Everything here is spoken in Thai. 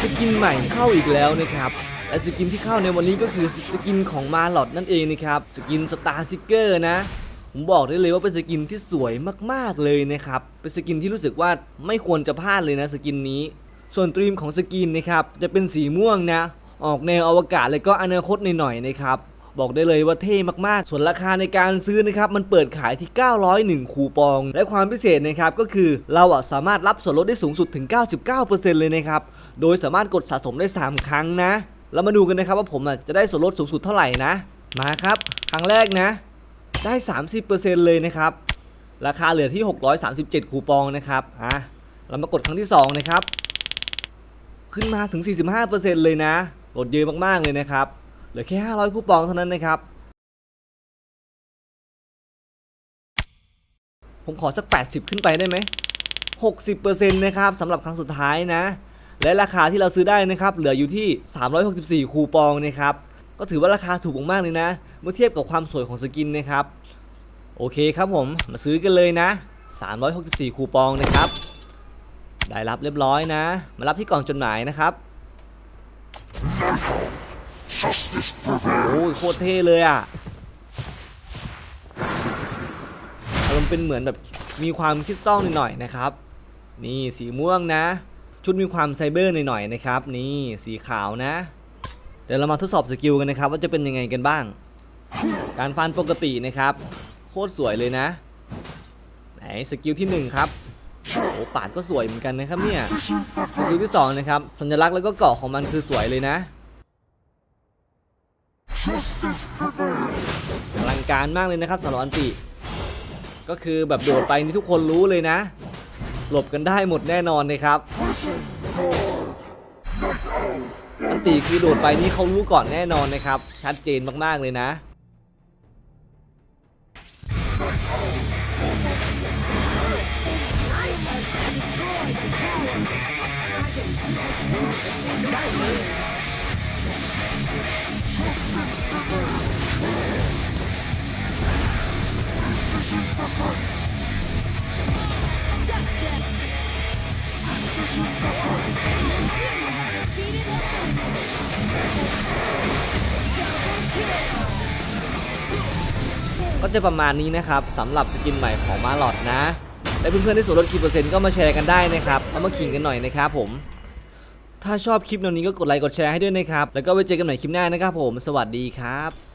สกินใหม่เข้าอีกแล้วนะครับและสกินที่เข้าในวันนี้ก็คือสกินของมาลอดนั่นเองนะครับสกินสตาร์ซิกเกอร์นะผมบอกได้เลยว่าเป็นสกินที่สวยมากๆเลยนะครับเป็นสกินที่รู้สึกว่าไม่ควรจะพลาดเลยนะสกินนี้ ส่วนตรีมของสกินนะครับจะเป็นสีม่วงนะออกแนวอวกาศเลยก็อนาคตหน่อยๆนะครับ บอกได้เลยว่าเท่มากๆ ส่วนราคาในการซื้อนะครับมันเปิดขายที่ 901 คูปอง และความพิเศษนะครับก็คือเราอะสามารถรับส่วนลดได้สูงสุดถึง 99%เลยนะครับโดยสามารถกดสะสมได้ 3 ครั้งนะเรามาดูกันนะครับว่าผมอะจะได้ส่วนลดสูงสุดเท่าไหร่นะมาครับ ครั้งแรกนะ ได้ 30%เลยนะครับราคาเหลือที่ 637 คูปองนะครับอะเรามากดครั้งที่ 2 นะครับ ขึ้นมาถึง 45%เลยนะลดเยอะมากๆเลยนะครับ เหลือแค่ 500 คูปองเท่านั้นนะครับ ผมขอสัก 80 ขึ้นไปได้ไหม 60%นะครับสำหรับครั้งสุดท้ายนะ และราคาที่เราซื้อได้นะครับ เหลืออยู่ที่ 364 คูปองนะครับ ก็ถือว่าราคาถูกมากเลยนะ เมื่อเทียบกับความสวยของสกินนะครับ โอเคครับผม มาซื้อกันเลยนะ 364 คูปองนะครับ ได้รับเรียบร้อยนะ มารับที่กล่องจดหมายนะครับ โอ้ยโคตรเท่เลยอะอารมณ์เป็นเหมือนแบบมีความคริสตัลหน่อยๆนะครับ นี่สีม่วงนะ ชุดมีความไซเบอร์หน่อยๆนะครับ นี่สีขาวนะ เดี๋ยวเรามาทดสอบสกิลกันนะครับ ว่าจะเป็นยังไงกันบ้าง การฟันปกตินะครับ โคตรสวยเลยนะไหนสกิลที่หนึ่งครับโอ้ปาดก็สวยเหมือนกันนะครับเนี่ยสกิลที่สองนะครับสัญลักษณ์แล้วก็เกาะของมันคือสวยเลยนะ อลังการมากเลยนะครับสำหรับอันติ ก็คือแบบโดดไปนี่ทุกคนรู้เลยนะ หลบกันได้หมดแน่นอนนะครับ อันติคือโดดไปนี่เขารู้ก่อนแน่นอนนะครับ ชัดเจนมากๆเลยนะ ก็จะประมาณนี้นะครับสำหรับสกินใหม่ของมาลอดนะ และเพื่อนๆที่ส่วนลดกี่เปอร์เซ็นต์ก็มาแชร์กันได้นะครับเอามาขิงกันหน่อยนะครับผม ถ้าชอบคลิปแนวนี้ก็กดไลค์กดแชร์ให้ด้วยนะครับ แล้วก็ไว้เจอกันใหม่คลิปหน้านะครับผม สวัสดีครับ